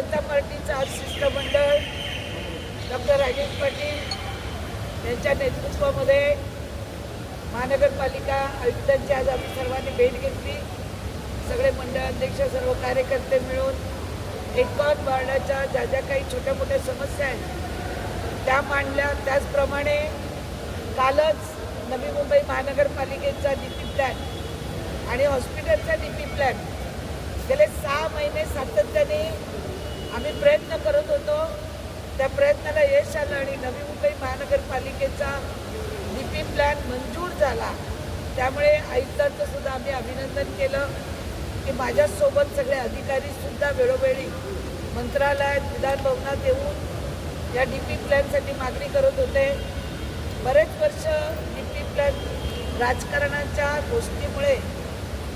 जनता पार्टीचं आज शिष्टमंडळ डॉक्टर राजेश पाटील यांच्या नेतृत्वामध्ये महानगरपालिका आयुक्तांची आज आम्ही सर्वांनी भेट घेतली. सगळे मंडळ अध्यक्ष सर्व कार्यकर्ते मिळून एकावन्न वार्डाच्या ज्या ज्या काही छोट्या मोठ्या समस्या आहेत त्या मांडल्या. त्याचप्रमाणे कालच नवी मुंबई महानगरपालिकेचा डीपी प्लॅन आणि हॉस्पिटलचा डीपी प्लॅन गेले सहा महिने सातत्याने आम्ही प्रयत्न करत होतो. त्या प्रयत्नाला यश आलं आणि नवी मुंबई महानगरपालिकेचा डी पी प्लॅन मंजूर झाला. त्यामुळे आयुक्तांचं सुद्धा आम्ही अभिनंदन केलं. की माझ्यासोबत सगळे अधिकारी सुद्धा वेळोवेळी मंत्रालयात विधानभवनात येऊन या डी पी प्लॅनसाठी मागणी करत होते. बरेच वर्ष डी पी प्लॅन राजकारणाच्या गोष्टीमुळे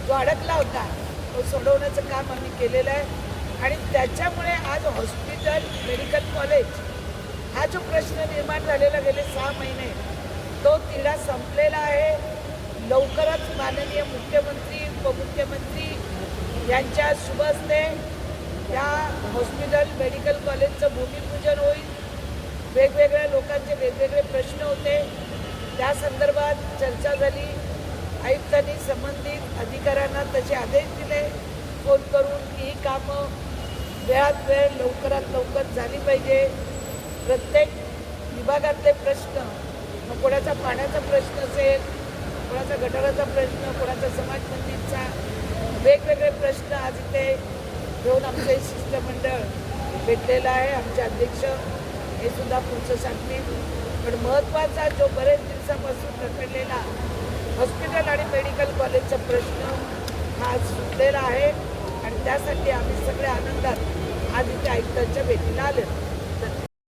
जो अडकला होता तो सोडवण्याचं काम आम्ही केलेलं आहे. आणि त्याच्यामुळे आज हॉस्पिटल मेडिकल कॉलेज हा जो प्रश्न निर्माण झालेला गेले सहा महिने तो तिढा संपलेला आहे. लवकरच माननीय मुख्यमंत्री उपमुख्यमंत्री यांच्या शुभ हस्ते या हॉस्पिटल मेडिकल कॉलेजचं भूमिपूजन होईल. वेगवेगळ्या लोकांचे वेगवेगळे प्रश्न होते. त्या संदर्भात चर्चा झाली. आयुक्तांनी संबंधित अधिकाऱ्यांना तसे आदेश दिले. फोन करून ही कामं वेळात वेळ लवकरात लवकर झाली पाहिजे. प्रत्येक विभागातले प्रश्न मग कोणाचा पाण्याचा प्रश्न असेल कोणाचा गटाराचा प्रश्न कोणाचा समाज मंदिरचा वेगवेगळे प्रश्न आज इथे घेऊन आमचं हे शिष्टमंडळ भेटलेलं आहे. आमचे अध्यक्ष हे सुद्धा पुढचं सांगतील. पण महत्त्वाचा जो बरेच दिवसापासून रखडलेला हॉस्पिटल आणि मेडिकल कॉलेजचा प्रश्न हा आज सुटलेला आहे. आणि त्यासाठी आम्ही सगळ्या आनंदात आदित्य आयुक्तांच्या भेटीला आले